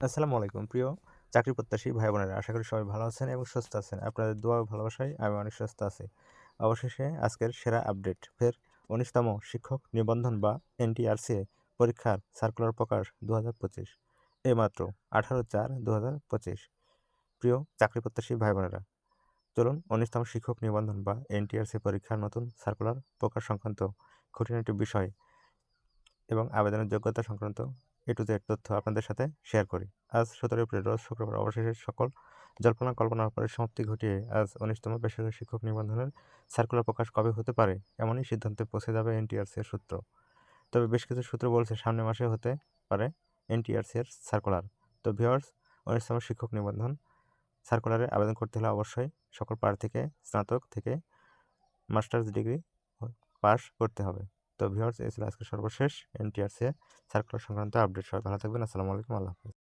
আসসালামু আলাইকুম। প্রিয় চাকরি প্রত্যাশী ভাই বোনেরা, আশা করি সবাই ভালো আছেন এবং সুস্থ আছেন। আপনাদের দোয়া ভালোবাসায় আমি অনেক সুস্থ আছি। অবশেষে আজকের সেরা আপডেট, ফের উনিশতম শিক্ষক নিবন্ধন বা এনটিআরসি পরীক্ষার সার্কুলার প্রকাশ দু হাজার পঁচিশ এইমাত্র আঠারো চার দু হাজার পঁচিশ। প্রিয় চাকরি প্রত্যাশী ভাই বোনেরা, চলুন উনিশতম শিক্ষক নিবন্ধন বা এনটিআরসি পরীক্ষার নতুন সার্কুলার প্রকাশ সংক্রান্ত খুঁটিনাটি বিষয় এবং আবেদনের যোগ্যতা সংক্রান্ত এ টু জেড তথ্য আপনাদের সাথে শেয়ার করি। আজ সতেরো এপ্রিল, রোজ শুক্রবার, অবশেষে সকল জল্পনা কল্পনার পরে সমাপ্তি ঘটিয়ে আজ উনিশতম বেসরকারি শিক্ষক নিবন্ধনের সার্কুলার প্রকাশ কবে হতে পারে এমনই সিদ্ধান্তে পৌঁছে যাবে এনটিআরসি এর সূত্র। তবে বেশ কিছু সূত্র বলছে সামনের মাসে হতে পারে এনটিআরসি এর সার্কুলার তো ভিওয়ার্স উনিশতম শিক্ষক নিবন্ধন সার্কুলারে আবেদন করতে হলে অবশ্যই সকল প্রার্থীকে স্নাতক থেকে মাস্টার্স ডিগ্রি পাস করতে হবে। তো ভিউয়ার্স, এই ছিল আজকে সর্বশেষ এনটিআরসি সার্কুলার সংক্রান্ত আপডেট সবাই ভালো থাকবেন। আসসালামু আলাইকুম, আল্লাহ হাফিজ।